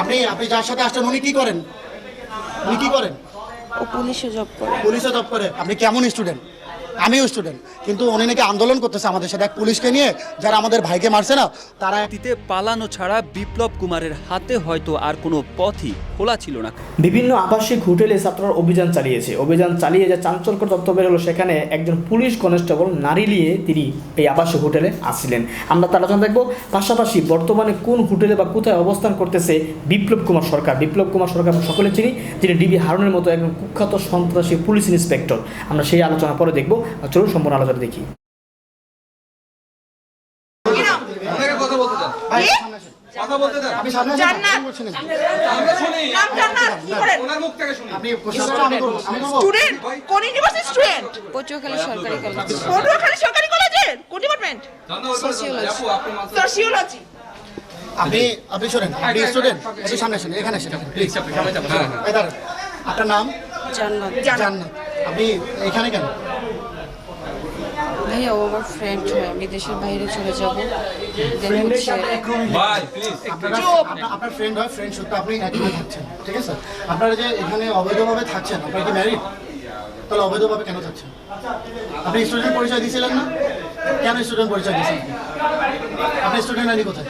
আপনি আপনি যার সাথে আসছেন উনি কি করেন? উনি কি করেন? ও পুলিশে জব করে। পুলিশে জব করে। আপনি কেমন স্টুডেন্ট আমিও স্টুডেন্ট কিন্তু উনি নাকি আন্দোলন করতেছে আমাদের সাথে। এক পুলিশকে নিয়ে যারা আমাদের ভাইকে মারছে না তারা অতীতে পালানো ছাড়া বিপ্লব কুমারের হাতে হয়তো আর কোনো পথই খোলা ছিল না। বিভিন্ন আবাসিক হোটেলে ছাত্ররা অভিযান চালিয়েছে। অভিযান চালিয়ে যে চাঞ্চল্যকর তথ্য বের হলো সেখানে একজন পুলিশ কনস্টেবল নারী নিয়ে তিনি এই আবাসিক হোটেলে আসছিলেন। আমরা তার আলোচনা দেখব পাশাপাশি বর্তমানে কোন হোটেলে বা কোথায় অবস্থান করতেছে বিপ্লব কুমার সরকার। বিপ্লব কুমার সরকার আমরা সকলে চিনি যিনি ডিবি হারুনের মতো একজন কুখ্যাত সন্ত্রাসী পুলিশ ইন্সপেক্টর। আমরা সেই আলোচনা পরে দেখব চলুন সম্পূর্ণ আলোচনা দেখি। কথা বলতে দেন ভাই, কথা বলতে দেন আপনি সামনে জান্নাত। আমরা শুনি। নাম জান্নাত কি করেন? ওনার মুখ থেকে শুনি। আপনি প্রশ্নটা আমি করব, স্টুডেন্ট কোন ইউনিভার্সিটি স্টুডেন্ট পটুয়াখালী সরকারি কলেজ পটুয়াখালী সরকারি কলেজের কোন ডিপার্টমেন্ট ধন্যবাদ Sociology. আপু আপনি সোশিওলজি আপনি আপনি শোনেন আপনি স্টুডেন্ট আপনি সামনে আসেন এখানে আসেন প্লিজ আপনার নাম? জান্নাত। জান্নাত। আপনি এখানে কেন? ভাইয়া ও আমার ফ্রেন্ড হয় আমি দেশের বাইরে চলে যাব। দেন হচ্ছে ভাই প্লিজ আপনারা আপনার- ফ্রেন্ড হয় ফ্রেন্ড সত্ত্বে আপনি একই থাকছেন ঠিক আছে? আপনারা যে এখানে অবৈধভাবে থাকছেন আপনারা কি ম্যারিড তাহলে অবৈধভাবে কেন থাকছেন? আপনি স্টুডেন্ট পরিচয় দিয়েছিলেন না? কেন স্টুডেন্ট পরিচয় দিয়েছেন আপনি স্টুডেন্ট আইডি কোথায়?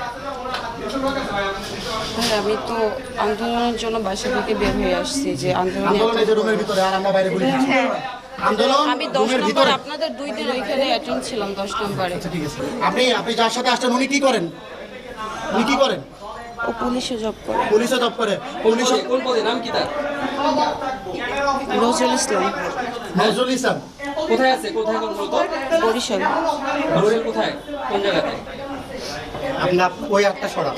আমি তো আন্দোলনের জন্য বাসা থেকে বের হয়ে আসছি যে আন্দোলনে আন্দোলন রুমের ভিতরে আর আমরা বাইরে বলি আন্দোলন? আমি দশ নম্বর আপনাদের দুই দিন ওইখানে অ্যাটেন্ড ছিলাম দশ নম্বরে। আচ্ছা, ঠিক আছে। আপনি আপনি যার সাথে আসছেন উনি কি করেন? উনি কি করেন? ও পুলিশে জব করে। পুলিশে জব করে। পুলিশে কোন পদে? নাম কি তার? নজরুল ইসলাম। নজরুল ইসলাম। কোথায় আছে? কোথায় কর্মরত বরিশাল। বরিশাল কোথায়? কোন জায়গাতে? আপনার ওই সরা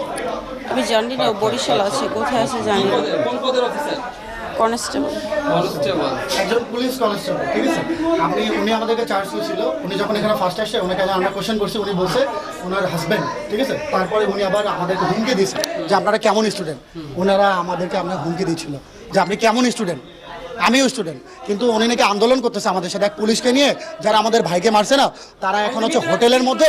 আমি জানি না বরিশাল আছে। কোথায় আছে জানি না। কোন পদের অফিসার কনস্টেবল। কনস্টেবল। একজন পুলিশ কনস্টেবল ঠিক আছে? আপনি উনি আমাদেরকে চার্জ ছিল উনি যখন এখানে ফার্স্ট আসছে ওনাকে আমরা কোশ্চেন করছি উনি বলছে ওনার হাজব্যান্ড ঠিক আছে? তারপরে উনি আবার আমাদেরকে হুমকি দিয়েছে যে আপনারা কেমন স্টুডেন্ট ওনারা আমাদেরকে আপনার হুমকি দিয়েছিল যে আপনি কেমন স্টুডেন্ট আমিও স্টুডেন্ট কিন্তু উনি নাকি আন্দোলন করতেছে আমাদের সাথে। এক পুলিশকে নিয়ে যারা আমাদের ভাইকে মারছে না তারা এখন হচ্ছে হোটেলের মধ্যে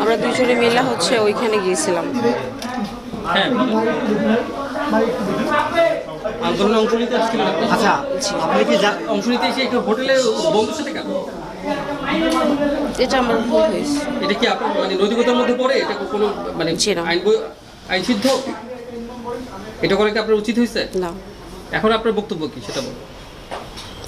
আমরা দুজনে মিলে হচ্ছে ওইখানে গিয়েছিলাম। আন্দোলনে অংশ নিতে আসছিলেন আপনি? আচ্ছা আপনি কি অংশ নিতে এসে একটু হোটেলে বন্ধুর সাথে কেন? এটা আমার ভুল হয়েছে। এটা কি আপনার মানে নৈতিকতার মধ্যে পড়ে? এটা কোনো মানে। আইন আইন সিদ্ধ? এটা করে কি আপনার উচিত হয়েছে? না। এখন আপনার বক্তব্য কি সেটা বলুন।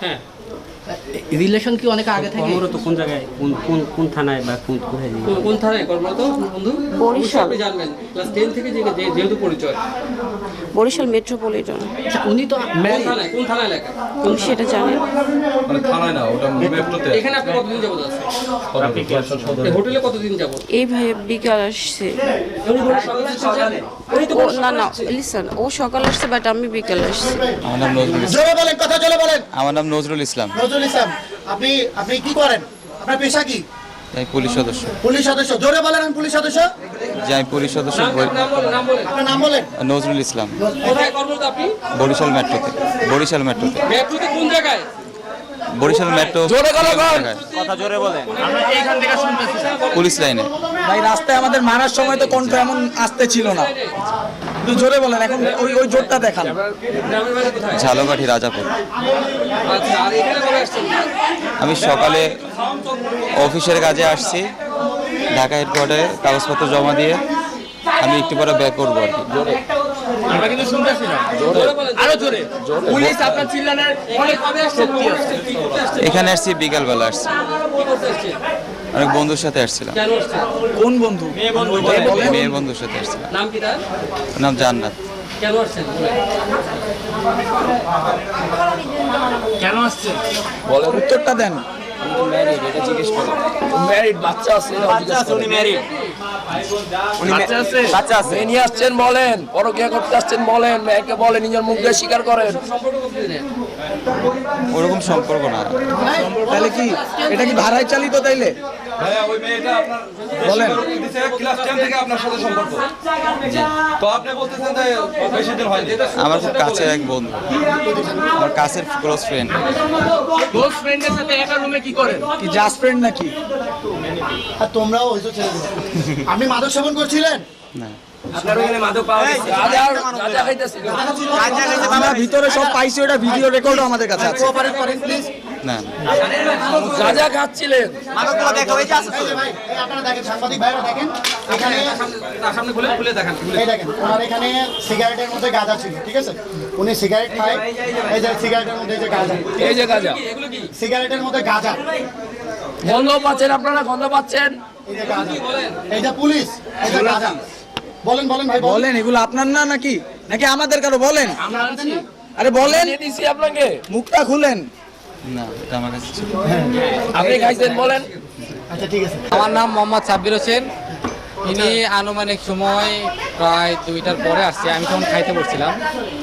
হ্যাঁ। রিলেশন কি অনেক আগে থেকে? কর্মরত কোন জায়গায়? কোন কোন কোন থানায় বা কোন কোথায়? কোন- কোন থানায়? কর্মরত? বন্ধু? বরিশাল। আপনি জানবেন। ক্লাস টেন থেকে যে যেহেতু পরিচয়। বরিশাল মেট্রোপলিটন। উনি তো কোন থানায়? কোন থানা এলাকা তুমি সেটা জানেন। মানে থানায় না ওটা মেট্রোতে এখানে আপনি কতদিন যাবত আছেন? এই হোটেলে কতদিন যাবত? এই ভাই বিকাল আসছে। না না লিসন ও সকাল আসছে বাট আমি বিকাল আসছি। আমার নাম নজরুল জোরে বলেন কথা জোরে বলেন। আমার নাম নজরুল ইসলাম। নজরুল ইসলাম আপনি আপনি কি করেন? আপনার পেশা কি? আমি পুলিশ সদস্য। পুলিশ সদস্য। জোরে বলেন আমি পুলিশ সদস্য। যে আমি পুলিশ সদস্য। নাম বলেন আপনার নাম বলেন। নজরুল ইসলাম। কোথায় কর্মরত আপনি? বরিশাল মেট্রোতে। বরিশাল মেট্রোতে। মেট্রোতে কোন জায়গায়? বরিশাল মেট্রো জোরে কথা জোরে বলেন আমরা এইখান থেকে শুনতেছি। পুলিশ লাইনে। ভাই রাস্তায় আমাদের মারার সময় তো কণ্ঠ এমন আসতে ছিল না। জোরে বলেন এখন ওই ওই জোরটা দেখান। ঝালকাঠি রাজাপুর। আচ্ছা আমি সকালে অফিসের কাজে আসছি ঢাকা হেডকোয়ার্টারে কাগজপত্র জমা দিয়ে আমি একটু পরে ব্যাক করব আর কি। আমরা কিন্তু শুনতেছি না। আরও জোরে। পুলিশ আপনার চিল্লানের এখানে কবে আসছি। বিকালবেলা আসছি? অনেক বন্ধুর সাথে আসছিলাম। কেন বন্ধু? মেয়ে বন্ধুর সাথে আসছিলাম। নাম কি তার? নাম জান্নাত। কেন আসছেন? কেন আসছে বলে উত্তরটা দেন। ম্যারিড বাচ্চা আছে বাচ্চা আছে উনি ম্যারিড বাচ্চা আছে? নিয়ে আসছেন বলেন পরকিয়া করতে আসছেন বলেন মেয়েকে বলেন নিজের মুখ দিয়ে স্বীকার করেন। ওরকম সম্পর্ক না। তাহলে কি এটা কি ভাড়ায় চালিত তাইলে? ভাইয়া ওই মেয়েটা আপনার বলেন। ক্লাস 10 থেকে আপনার সাথে সম্পর্ক তো আপনি বলতেছেন যে বেশি দিন হয়নি। আমার খুব কাছের এক বন্ধু। আমার কাছের ক্লোজ ফ্রেন্ড ক্লোজ ফ্রেন্ডের সাথে একা রুমে কি করেন? কি জাস্ট ফ্রেন্ড নাকি? আর তোমরাও ছেলেগুলো আপনি মাদক সেবন করছিলেন? না। আপনার ওখানে মাদক পাওয়া গেছে? গাঁজা খাইতেছিল। আমরা ভিতরে সব পাইছি ওটা ভিডিও রেকর্ডও আমাদের কাছে আছে। প্লিজ না। গাঁজা খাচ্ছিলেন এই যে ভাই এই আপনারা দেখেন সাংবাদিক ভাইরা দেখেন এখানে তার সামনে খুলে খুলে দেখান এই দেখেন ওনার এখানে সিগারেটের মধ্যে গাঁজা ছিল ঠিক আছে? উনি সিগারেট খায় এই যে সিগারেটের মধ্যে যে গাঁজা এই যে গাঁজা। সিগারেটের মধ্যে গাঁজা। গন্ধ পাচ্ছেন আপনারা গন্ধ পাচ্ছেন? এই যে গাঁজা। এই যে পুলিশ এই যে গাঁজা। বলেন বলেন ভাই বলেন। এগুলো আপনার না নাকি? নাকি আমাদের কারও? বলেন। আরে বলেন। আপনাকে মুখটা খুলেন। না এটা আমার কাছে ছিল। আপনি খাইছেন বলেন। আচ্ছা ঠিক আছে। আমার নাম মোহাম্মদ সাব্বির হোসেন। ইনি আনুমানিক সময় প্রায় দুইটার পরে আসছে। আমি তখন খাইতে পড়ছিলাম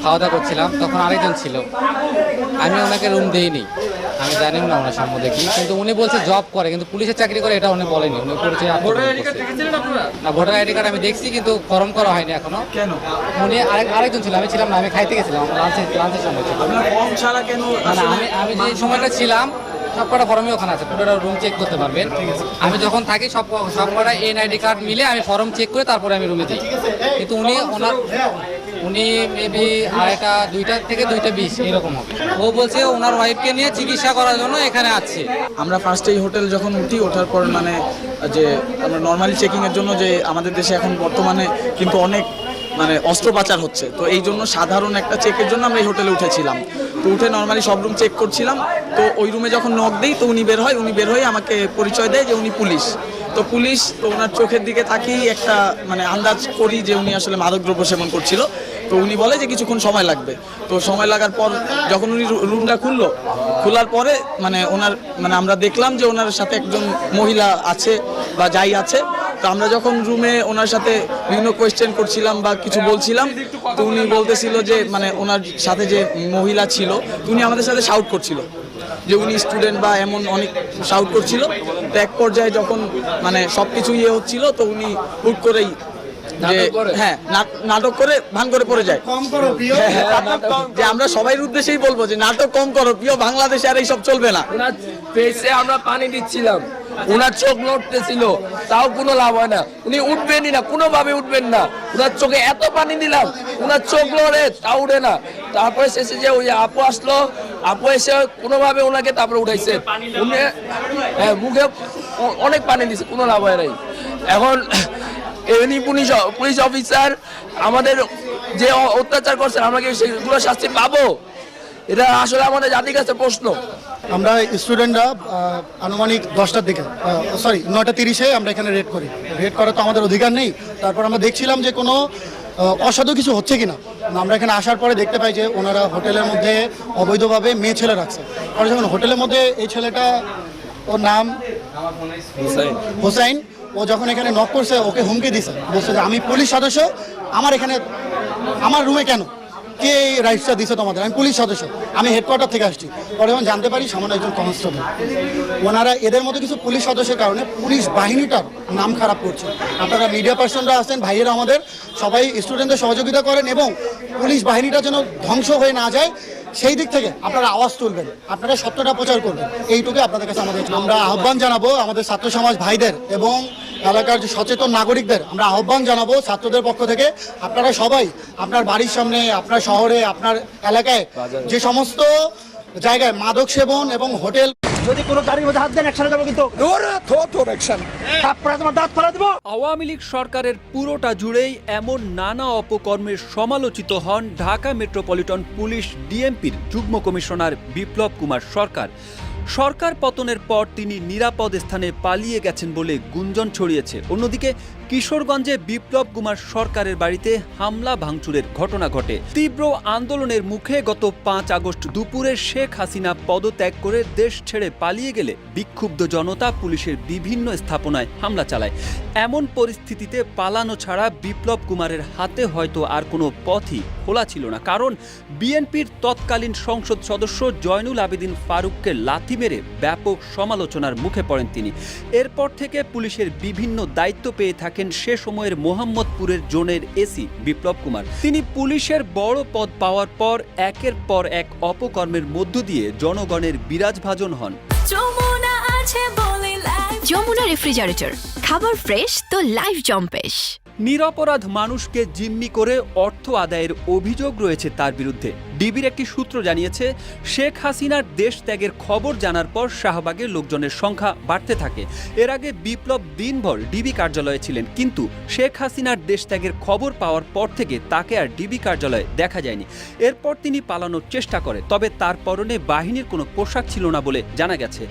খাওয়া দাওয়া করছিলাম তখন আরেকজন ছিল। আমি ওনাকে রুম দিইনি। আমি জানি না ওনার সম্বন্ধে কি কিন্তু উনি বলছে জব করে কিন্তু পুলিশের চাকরি করে এটা উনি বলেনি উনি পরিচয় ভোটার আইডি কার্ড না ভোটার আইডি কার্ড আমি দেখছি কিন্তু ফর্ম করা হয়নি এখনও। কেন? উনি আরেক আরেকজন ছিল আমি ছিলাম না আমি খাইতে গেছিলাম লাঞ্চের লাঞ্চের সময় ছিল না আমি আমি যে সময়টা ছিলাম সব কটা ফর্মই ওখানে আছে পুরোটা রুম চেক করতে পারবেন। আমি যখন থাকি সব সব কটা এনআইডি কার্ড মিলে আমি ফর্ম চেক করে তারপরে আমি রুমে দিই কিন্তু উনি ওনার উনি মেবি আড়াইটা দুইটা থেকে দুইটা বিশ, এরকম হবে। ও বলছে ওনার ওয়াইফকে নিয়ে চিকিৎসা করার জন্য এখানে আছে আমরা ফার্স্টে এই হোটেল যখন উঠি, ওঠার পর মানে যে আমরা নর্মালি চেকিংয়ের জন্য যে আমাদের দেশে এখন বর্তমানে কিন্তু অনেক মানে অস্ত্র পাচার হচ্ছে। তো এই জন্য সাধারণ একটা চেকের জন্য আমরা এই হোটেলে উঠেছিলাম। তো উঠে নর্মালি সব রুম চেক করছিলাম। তো ওই রুমে যখন নক দিই, তো উনি বের হয়, উনি বের হয়ে আমাকে পরিচয় দেয় যে উনি পুলিশ। তো পুলিশ, তো ওনার চোখের দিকে তাকিয়েই একটা মানে আন্দাজ করি যে উনি আসলে মাদকদ্রব্য সেবন করছিল। তো উনি বলে যে কিছুক্ষণ সময় লাগবে। তো সময় লাগার পর যখন উনি রুমটা খুললো, খোলার পরে মানে ওনার মানে আমরা দেখলাম যে ওনার সাথে একজন মহিলা আছে বা যাই আছে। তো আমরা যখন রুমে ওনার সাথে বিভিন্ন কোয়েশ্চেন করছিলাম বা কিছু বলছিলাম, তো উনি বলতেছিল যে মানে ওনার সাথে যে মহিলা ছিল উনি আমাদের সাথে শাউট করছিল। যে উনি স্টুডেন্ট বা এমন অনেক শাউট করছিল। তো এক পর্যায়ে যখন মানে সব কিছু ইয়ে হচ্ছিল তো উনি হুট করেই যে হ্যাঁ নাটক করে ভান করে পড়ে যায়। কম যে আমরা সবাই উদ্দেশ্যেই বলব যে নাটক কম করো প্রিয় বাংলাদেশে আর এইসব চলবে না। আমরা পানি দিচ্ছিলাম। ওনার চোখ লড়তেছিল তাও কোনো লাভ হয় না। উনি উঠবেনই না, কোনোভাবে উঠবেন না। উনার চোখে এত পানি দিলাম, উনার চোখ লড়ে তাও উঠে না। তারপরে শেষে যে ওই আপু আসলো, আপু এসে কোনোভাবে ওনাকে তারপরে উঠাইছে। উনি হ্যাঁ মুখে অনেক পানি দিছে, কোনো লাভ হয় নাই। এখন এমনি পুলিশ পুলিশ অফিসার আমাদের যে অত্যাচার করছেন আমরা কি সেগুলো শাস্তি পাবো? এটা আসলে আমাদের জাতির কাছে প্রশ্ন। আমরা স্টুডেন্টরা আনুমানিক দশটার দিকে সরি নয়টা তিরিশে আমরা এখানে রেড করি। রেড করার তো আমাদের অধিকার নেই। তারপর আমরা দেখছিলাম যে কোনো অসাধু কিছু হচ্ছে কিনা। আমরা এখানে আসার পরে দেখতে পাই যে ওনারা হোটেলের মধ্যে অবৈধভাবে মেয়ে ছেলে রাখছে। পরে যখন হোটেলের মধ্যে এই ছেলেটা ওর নাম? হোসাইন। ও যখন এখানে নক করছে ওকে হুমকি দিছে। বলছে যে আমি পুলিশ সদস্য আমার এখানে আমার রুমে কেন? কে এই রাইটসটা দিছে তোমাদের? আমি পুলিশ সদস্য, আমি হেডকোয়ার্টার থেকে আসছি। পরে যখন জানতে পারি সামান্য একজন কনস্টেবল। ওনারা এদের মতো কিছু পুলিশ সদস্যের কারণে পুলিশ বাহিনীটার নাম খারাপ করছে। আপনারা মিডিয়া পার্সনরা আছেন, ভাইয়েরা আমাদের, সবাই স্টুডেন্টদের সহযোগিতা করেন এবং পুলিশ বাহিনীটা যেন ধ্বংস হয়ে না যায়, সেই দিক থেকে আপনারা আওয়াজ তুলবেন। আপনারা সত্যটা প্রচার করবেন। এইটুকু আপনাদের কাছে আমাদের আমরা আহ্বান জানাব আমাদের ছাত্র সমাজ ভাইদের এবং এলাকার যে সচেতন নাগরিকদের আমরা আহ্বান জানাব ছাত্রদের পক্ষ থেকে। আপনারা সবাই আপনার বাড়ির সামনে আপনার শহরে আপনার এলাকায় যে সমস্ত জায়গায় মাদক সেবন এবং হোটেল যদি কোনো গাড়ির মধ্যে হাত দেন একসাথে যাব কিন্তু। তোমার দাঁত ফেলা দেবো। আওয়ামী লীগ সরকারের পুরোটা জুড়েই এমন নানা অপকর্মের সমালোচিত হন ঢাকা মেট্রোপলিটন পুলিশ ডিএমপির যুগ্ম কমিশনার বিপ্লব কুমার সরকার। সরকার পতনের পর তিনি নিরাপদ স্থানে পালিয়ে গেছেন বলে গুঞ্জন ছড়িয়েছে। অন্যদিকে কিশোরগঞ্জে বিপ্লব কুমার সরকারের বাড়িতে হামলা, ভাঙচুরের ঘটনা ঘটে। তীব্র আন্দোলনের মুখে গত পাঁচ আগস্ট দুপুরে শেখ হাসিনা পদত্যাগ করে দেশ ছেড়ে পালিয়ে গেলে বিক্ষুব্ধ জনতা পুলিশের বিভিন্ন স্থাপনায় হামলা চালায়। এমন পরিস্থিতিতে পালানো ছাড়া বিপ্লব কুমারের হাতে হয়তো আর কোনো পথই খোলা ছিল না। কারণ বিএনপির তৎকালীন সংসদ সদস্য জয়নুল আবেদিন ফারুককে লাথি মেরে ব্যাপক সমালোচনার মুখে পড়েন তিনি। এরপর থেকে পুলিশের বিভিন্ন দায়িত্ব পেয়ে থাকেন সে সময়ের মোহাম্মদপুরের জোনের এসি বিপ্লব কুমার। তিনি পুলিশের বড় পদ পাওয়ার পর একের পর এক অপকর্মের মধ্য দিয়ে জনগণের বিরাজভাজন হন। যমুনা রেফ্রিজারেটর খাবার ফ্রেশ তো লাইফ জম্পেশ নিরপরাধ মানুষকে জিম্মি করে অর্থ আদায়ের অভিযোগ রয়েছে তার বিরুদ্ধে। ডিবির একটি সূত্র জানিয়েছে, শেখ হাসিনার দেশ ত্যাগের খবর জানার পর শাহবাগের লোকজনের সংখ্যা বাড়তে থাকে। এর আগে বিপ্লব দিনভর ডিবি কার্যালয়ে ছিলেন, কিন্তু শেখ হাসিনার দেশ ত্যাগের খবর পাওয়ার পর থেকে তাকে আর ডিবি কার্যালয়ে দেখা যায়নি। এরপর তিনি পালানোর চেষ্টা করে, তবে তার পরনে বাহিনীর কোনো পোশাক ছিল না বলে জানা গেছে।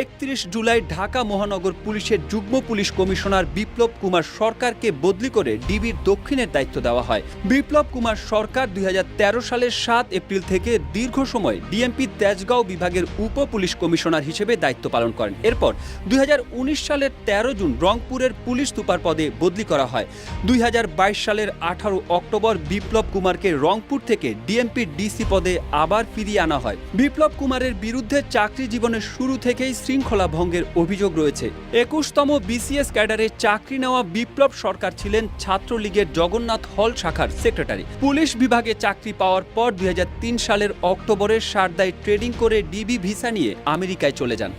একত্রিশ জুলাই ঢাকা মহানগর পুলিশের যুগ্ম পুলিশ কমিশনার বিপ্লব কুমার সরকারকে বদলি করে ডিবির দক্ষিণের দায়িত্ব দেওয়া হয়। বিপ্লব কুমার সরকার দুই হাজার তেরো সালের সাত এপ্রিল থেকে দীর্ঘ সময় ডিএমপি তেজগাঁও বিভাগের উপ পুলিশ কমিশনার হিসেবে দায়িত্ব পালন করেন। এরপর দুই হাজার উনিশ সালের তেরো জুন রংপুরের পুলিশ সুপার পদে বদলি করা হয়। দুই হাজার বাইশ সালের আঠারো অক্টোবর বিপ্লব কুমারকে রংপুর থেকে ডিএমপি ডিসি পদে আবার ফিরিয়ে আনা হয়। বিপ্লব কুমারের বিরুদ্ধে চাকরি জীবনের শুরু থেকেই শৃঙ্খলা ভঙ্গের অভিযোগ রয়েছে। একুশতম বিসিএস ক্যাডারে চাকরি নেওয়া বিপ্লব সরকার ছিলেন ছাত্রলীগের জগন্নাথ হল শাখার সেক্রেটারি। পুলিশ বিভাগে চাকরি পাওয়ার পর দুই হাজার সালের অক্টোবরে সারদায় ট্রেডিং করে ডিবি ভিসা নিয়ে আমেরিকায় চলে যান।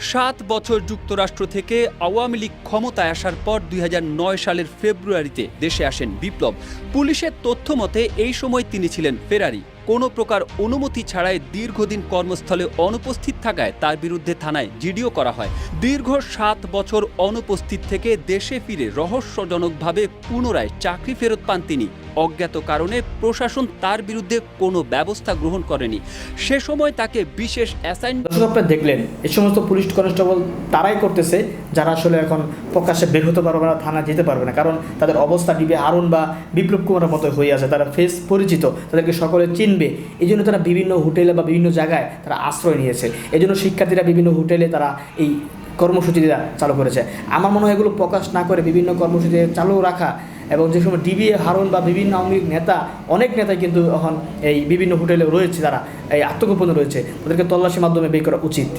সাত বছর যুক্তরাষ্ট্র থেকে আওয়ামী লীগ ক্ষমতায় আসার পর দুই হাজার নয় সালের ফেব্রুয়ারিতে দেশে আসেন বিপ্লব। পুলিশের তথ্য মতে, এই সময় তিনি ছিলেন ফেরারি। কোনো প্রকার অনুমতি ছাড়াই দীর্ঘদিন কর্মস্থলে অনুপস্থিত থাকায় তার বিরুদ্ধে থানায় জিডিও করা হয়। দীর্ঘ সাত বছর অনুপস্থিত থেকে দেশে ফিরে রহস্যজনকভাবে পুনরায় চাকরি ফেরত পান তিনি। অজ্ঞাত কারণে প্রশাসন তার বিরুদ্ধে কোনো ব্যবস্থা গ্রহণ করেনি। সে সময় তাকে বিশেষ অ্যাসাইন দর্শক আপনারা দেখলেন এই সমস্ত পুলিশ কনস্টেবল তারাই করতেছে, যারা আসলে এখন প্রকাশ্যে বের হতে পারবে না, থানা যেতে পারবে না। কারণ তাদের অবস্থা ডিবি আরুন বা বিপ্লব কুমারের মতো হয়ে আছে। তারা ফেস পরিচিত। তাদেরকে সকলে চিনবে এই জন্য তারা বিভিন্ন হোটেলে বা বিভিন্ন জায়গায় তারা আশ্রয় নিয়েছে। এই জন্য শিক্ষার্থীরা বিভিন্ন হোটেলে তারা এই কর্মসূচিটা চালু করেছে। আমার মনে হয় এগুলো প্রকাশ না করে বিভিন্ন কর্মসূচি চালু রাখা এবং যে সময় ডিবিএ হারুন বা বিভিন্ন আওয়ামী নেতা, অনেক নেতাই কিন্তু এখন এই বিভিন্ন হোটেলে রয়েছে তারা, এই আত্মগোপনে রয়েছে। তাদেরকে তল্লাশির মাধ্যমে বের করা উচিত।